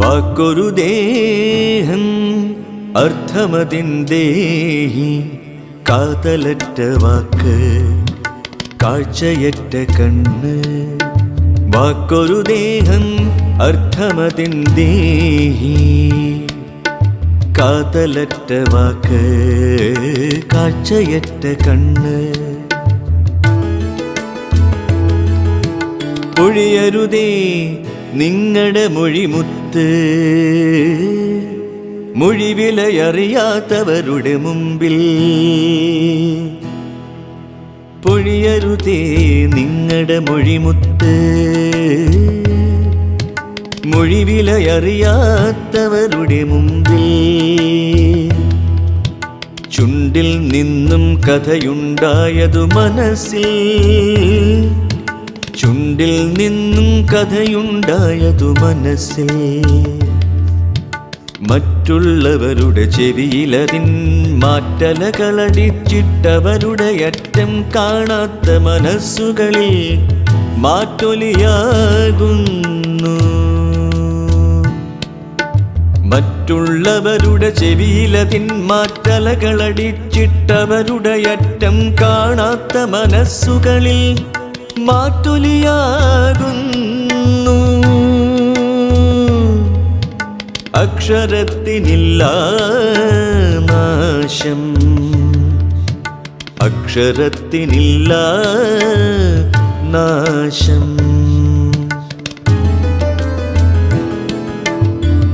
വാക്കൊരു ദേഹം അർത്ഥമതിന്ദേഹി കാതലറ്റ വാക്ക് കാഴ്ചയറ്റ കണ്ണ്. വാക്കൊരു ദേഹം അർത്ഥമതിന്ദേഹി കാതലറ്റ വാക്ക് കാഴ്ചയറ്റ കണ്ണ്. ഒഴിയരുതേ നിങ്ങളുടെ മൊഴിമുത്ത് മൊഴിവിലയറിയാത്തവരുടെ മുമ്പിൽ പൊഴിയരുതേ നിങ്ങളുടെ മൊഴിമുത്ത്. മൊഴിവിലയറിയാത്തവരുടെ മുമ്പിൽ ചുണ്ടിൽ നിന്നും കഥയുണ്ടായതു മനസ്സിൽ ചുണ്ടിൽ നിന്നും കഥയുണ്ടായതു മനസ്സേ മറ്റുള്ളവരുടെ ചെവിയിലതിൻ മാറ്റലകളടിച്ചിട്ടവരുടെ അറ്റം കാണാത്ത മനസ്സുകളിൽ മാറ്റൊലിയാകുന്നു. മറ്റുള്ളവരുടെ ചെവിയിലതിൻ മാറ്റലകളടിച്ചിട്ടവരുടെ അറ്റം കാണാത്ത മനസ്സുകളിൽ മാറ്റൊലിയാകുന്നു. അക്ഷരത്തിനില്ല നാശം. അക്ഷരത്തിനില്ല നാശം.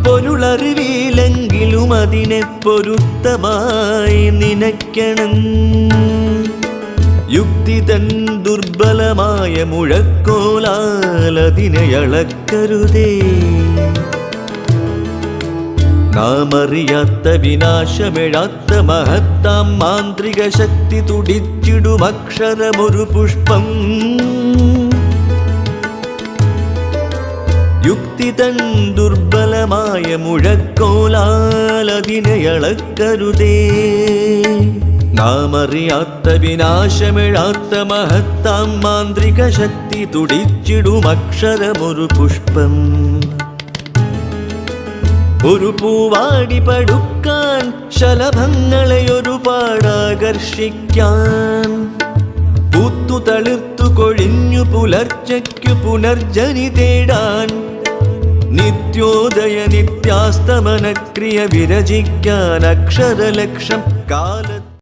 പൊരുളറിവിയിലെങ്കിലും അതിനെ പൊരുത്തമായി നിനയ്ക്കണം. യുക്തി തൻ ദുർബലമായ മുഴക്കോലാൽ അതിനെ അളക്കരുതേ. നാം മഹത്താം മാന്ത്രിക ശക്തി തുടിച്ചിടും അക്ഷരമൊരു പുഷ്പം. യുക്തി തൻ ദുർബലമായ മുഴക്കോലാൽ അതിനെ നാം വിനാശമിഴാത്ത മഹത്താം മാന്ത്രിക ശക്തി തുടിച്ചിടും അക്ഷരമൊരു പുഷ്പം. ഒരു പൂവാടി പടുക്കാൻ ശലഭങ്ങളെ ഒരുപാടാകർഷിക്കാൻ പൂത്തു തളിർത്തു കൊഴിഞ്ഞു പുലർച്ചയ്ക്കു പുനർജനി തേടാൻ. നിത്യോദയ നിത്യാസ്തമനക്രിയ വിരചിക്കാൻ അക്ഷരലക്ഷം കാല